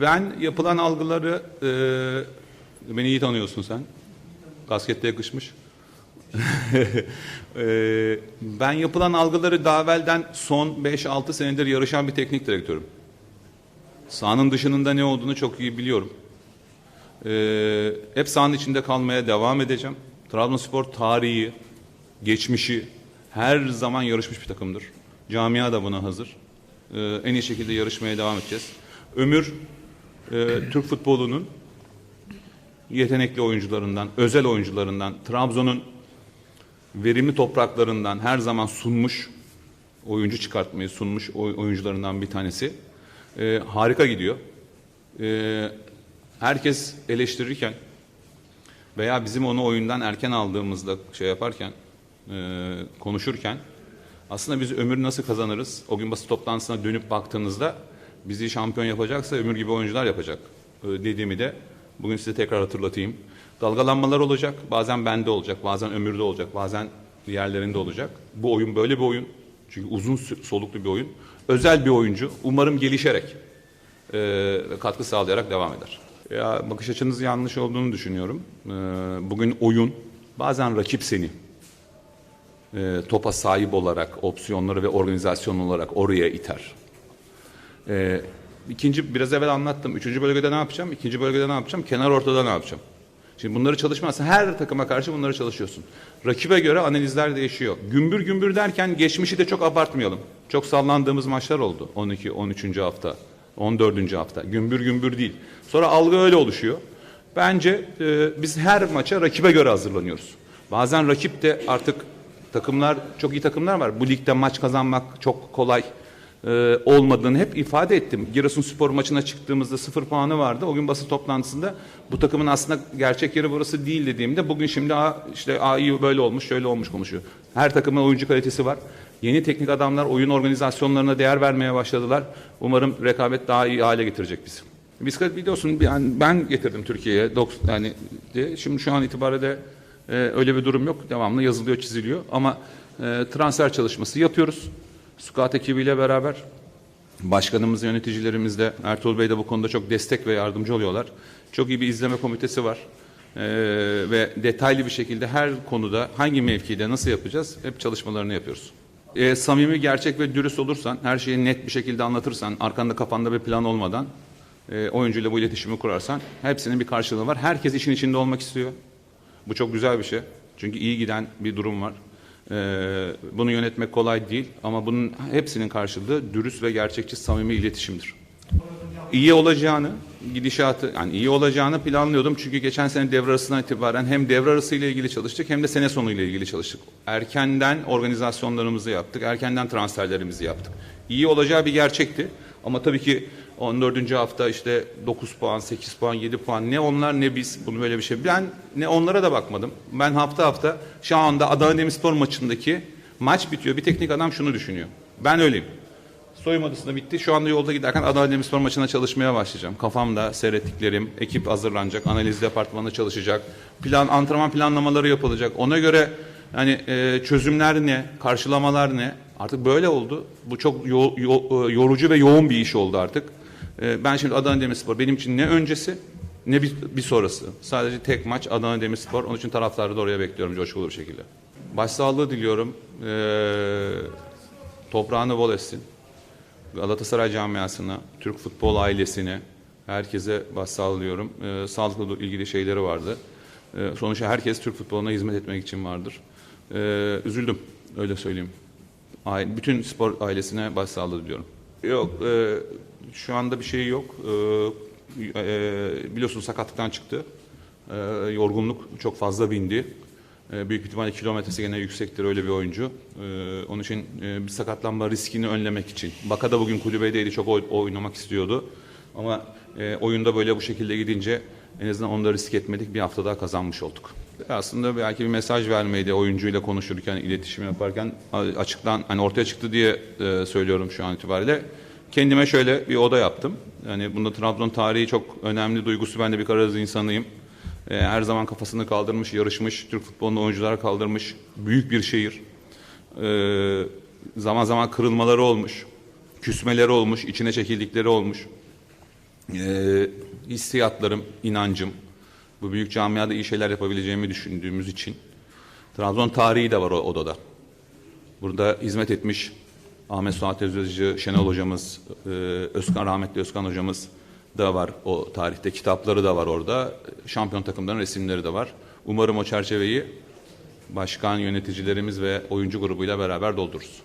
Ben yapılan algıları, e, beni iyi tanıyorsun sen. Kaskette yakışmış. E, ben yapılan algıları daha evvelden son 5-6 senedir yarışan bir teknik direktörüm. Sahanın dışının da ne olduğunu çok iyi biliyorum. E, hep sahanın içinde kalmaya devam edeceğim. Trabzonspor tarihi, geçmişi her zaman yarışmış bir takımdır. Camia da buna hazır. E, en iyi şekilde yarışmaya devam edeceğiz. Ömür e, Türk futbolunun yetenekli oyuncularından, özel oyuncularından, Trabzon'un verimli topraklarından her zaman sunmuş, oyuncu çıkartmayı sunmuş oy- oyuncularından bir tanesi. E, harika gidiyor. E, herkes eleştirirken veya bizim onu oyundan erken aldığımızda şey yaparken, e, konuşurken aslında biz ömür nasıl kazanırız? O gün basın toplantısına dönüp baktığınızda bizi şampiyon yapacaksa ömür gibi oyuncular yapacak e, dediğimi de bugün size tekrar hatırlatayım. Dalgalanmalar olacak. Bazen bende olacak, bazen ömürde olacak, bazen diğerlerinde olacak. Bu oyun böyle bir oyun. Çünkü uzun soluklu bir oyun. Özel bir oyuncu. Umarım gelişerek e, katkı sağlayarak devam eder. Ya bakış açınız yanlış olduğunu düşünüyorum. E, bugün oyun bazen rakip seni e, topa sahip olarak, opsiyonları ve organizasyon olarak oraya iter. E, ikinci, biraz evvel anlattım. Üçüncü bölgede ne yapacağım? İkinci bölgede ne yapacağım? Kenar ortada ne yapacağım? Şimdi bunları çalışmazsan her takıma karşı bunları çalışıyorsun. Rakibe göre analizler değişiyor. Gümbür gümbür derken geçmişi de çok abartmayalım. Çok sallandığımız maçlar oldu. 12, 13. hafta, 14. hafta. Gümbür gümbür değil. Sonra algı öyle oluşuyor. Bence e, biz her maça rakibe göre hazırlanıyoruz. Bazen rakip de artık takımlar, çok iyi takımlar var. Bu ligde maç kazanmak çok kolay e, olmadığını hep ifade ettim. Giresunspor maçına çıktığımızda sıfır puanı vardı. O gün basın toplantısında bu takımın aslında gerçek yeri burası değil dediğimde bugün şimdi Aa, işte Aa, iyi böyle olmuş şöyle olmuş konuşuyor. Her takımın oyuncu kalitesi var. Yeni teknik adamlar oyun organizasyonlarına değer vermeye başladılar. Umarım rekabet daha iyi hale getirecek bizi. Bisiklet biliyorsun yani ben getirdim Türkiye'ye. Yani de, şimdi şu an itibariyle e, öyle bir durum yok. Devamlı yazılıyor, çiziliyor. Ama e, transfer çalışması yapıyoruz. Scout ekibiyle beraber başkanımız, yöneticilerimiz de Ertuğrul Bey de bu konuda çok destek ve yardımcı oluyorlar. Çok iyi bir izleme komitesi var. E, ve detaylı bir şekilde her konuda hangi mevkide nasıl yapacağız hep çalışmalarını yapıyoruz. E, samimi, gerçek ve dürüst olursan, her şeyi net bir şekilde anlatırsan, arkanda kafanda bir plan olmadan e, oyuncuyla bu iletişimi kurarsan hepsinin bir karşılığı var. Herkes işin içinde olmak istiyor. Bu çok güzel bir şey. Çünkü iyi giden bir durum var. Ee, bunu yönetmek kolay değil ama bunun hepsinin karşılığı dürüst ve gerçekçi samimi iletişimdir. İyi olacağını, gidişatı yani iyi olacağını planlıyordum. Çünkü geçen sene devre arasından itibaren hem devre arası ile ilgili çalıştık hem de sene sonu ile ilgili çalıştık. Erkenden organizasyonlarımızı yaptık, erkenden transferlerimizi yaptık. İyi olacağı bir gerçekti. Ama tabii ki 14. hafta işte 9 puan, 8 puan, 7 puan ne onlar ne biz bunu böyle bir şey. Ben ne onlara da bakmadım. Ben hafta hafta şu anda Adana Demirspor maçındaki maç bitiyor. Bir teknik adam şunu düşünüyor. Ben öyleyim. Soyunma odasında bitti. Şu anda yolda giderken Adana Demirspor maçına çalışmaya başlayacağım. Kafamda seyrettiklerim, ekip hazırlanacak, analiz departmanı çalışacak, plan, antrenman planlamaları yapılacak. Ona göre hani e, çözümler ne, karşılamalar ne? Artık böyle oldu. Bu çok yo- yo- e, yorucu ve yoğun bir iş oldu artık. E, ben şimdi Adana Demirspor benim için ne öncesi ne bir, bir sonrası. Sadece tek maç Adana Demirspor. Onun için taraftarı da oraya bekliyorum coşkulu bir şekilde. Başsağlığı diliyorum. E, toprağını bol etsin. Galatasaray camiasına, Türk futbol ailesine, herkese başsağlığı diliyorum. Ee, sağlıkla ilgili şeyleri vardı. Ee, sonuçta herkes Türk futboluna hizmet etmek için vardır. Ee, üzüldüm, öyle söyleyeyim. Aile, bütün spor ailesine başsağlığı diliyorum. Yok, e, şu anda bir şey yok. Ee, e, biliyorsun sakatlıktan çıktı. Ee, yorgunluk çok fazla bindi. Ee, büyük ihtimalle kilometresi gene yüksektir öyle bir oyuncu. Ee, onun için e, bir sakatlanma riskini önlemek için. Baka da bugün kulübedeydi çok oy- oynamak istiyordu. Ama e, oyunda böyle bu şekilde gidince en azından onu da risk etmedik. Bir hafta daha kazanmış olduk. Aslında belki bir mesaj vermeydi oyuncuyla konuşurken, iletişim yaparken a- açıktan hani ortaya çıktı diye e, söylüyorum şu an itibariyle. Kendime şöyle bir oda yaptım. Yani bunda Trabzon tarihi çok önemli duygusu. Ben de bir Karadeniz insanıyım. E, her zaman kafasını kaldırmış, yarışmış, Türk futbolunda oyuncular kaldırmış. Büyük bir şehir. E, zaman zaman kırılmaları olmuş, küsmeleri olmuş, içine çekildikleri olmuş. Ee, hissiyatlarım, inancım, bu büyük camiada iyi şeyler yapabileceğimi düşündüğümüz için Trabzon tarihi de var o odada. Burada hizmet etmiş Ahmet Suat Özözcü, Şenol hocamız, e, Özkan rahmetli Özkan hocamız da var o tarihte. Kitapları da var orada. Şampiyon takımların resimleri de var. Umarım o çerçeveyi başkan, yöneticilerimiz ve oyuncu grubuyla beraber doldururuz.